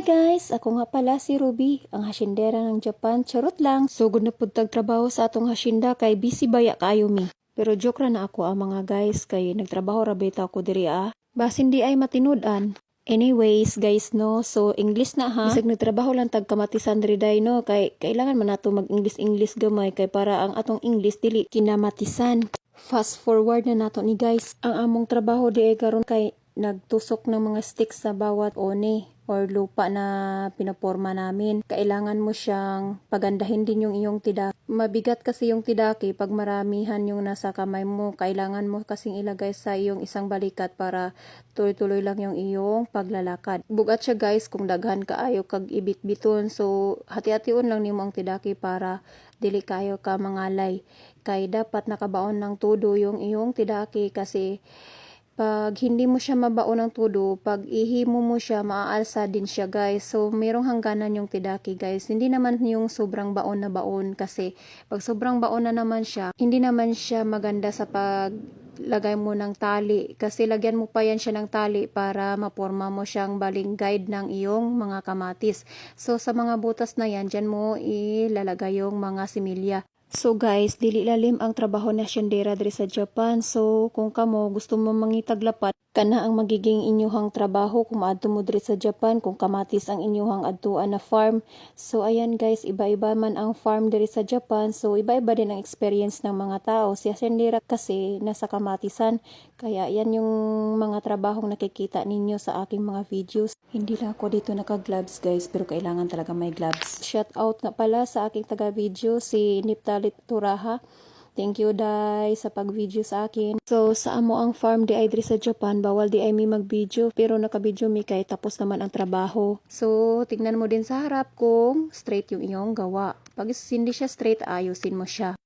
Hi guys! Ako nga pala si Ruby, ang hasyendera ng Japan. Charot lang, sugod na pud trabaho sa atong hasyenda kay busy baya kayo mi. Pero joke ra na ako ang mga guys kay nagtrabaho ra beta ako diri ah. Basin di ay matinud-an. Anyways, guys, no, so English na ha. Bisag nagtrabaho lang tag kamatisan diri day no, kay kailangan man nato mag-English-English gamay kay para ang atong English dili kinamatisan. Fast forward na nato ni guys. Ang among trabaho di ay karon kay nagtusok ng mga sticks sa bawat one or lupa na pinaporma namin. Kailangan mo siyang pagandahin din yung iyong tidaki. Mabigat kasi yung tidaki pag maramihan yung nasa kamay mo. Kailangan mo kasing ilagay sa iyong isang balikat para tuloy-tuloy lang yung iyong paglalakad. Bugat siya guys kung daghan ka ayo kag ibit-biton. So hati-hation lang nimo ang tidaki para dili kayo ka mangalay. Kay dapat nakabaon ng tudo yung iyong tidaki kasi pag hindi mo siya mabaon ng tudo, pag ihimo mo siya, maaalsa din siya guys. So, merong hangganan yung tidaki guys. Hindi naman yung sobrang baon na baon kasi pag sobrang baon na naman siya, hindi naman siya maganda sa pag lagay mo ng tali kasi lagyan mo pa yan siya ng tali para maporma mo siyang baling guide ng iyong mga kamatis. So sa mga butas na yan, dyan mo ilalagay yung mga similya. So guys, dili lalim ang trabaho na siyendera diri sa Japan. So kung kamo gusto mo mangitaglapat, kana ang magiging inyuhang trabaho kung maadto mo diri sa Japan, kung kamatis ang inyuhang adtuan na farm. So ayan guys, iba-iba man ang farm diri sa Japan. So iba-iba din ang experience ng mga tao. Si siyendera kasi nasa kamatisan. Kaya yan yung mga trabahong nakikita ninyo sa aking mga videos. Hindi lang ako dito naka-gloves guys, pero kailangan talaga may gloves. Shout out nga pala sa aking taga-video, si Turaha. Thank you, Dai, sa pag-video sa akin. So, sa amo ang farm di ay diri sa Japan, bawal di ay mi mag-video, pero naka-video mi kay tapos naman ang trabaho. So, tignan mo din sa harap kung straight yung iyong gawa. Pag hindi siya straight, ayusin mo siya.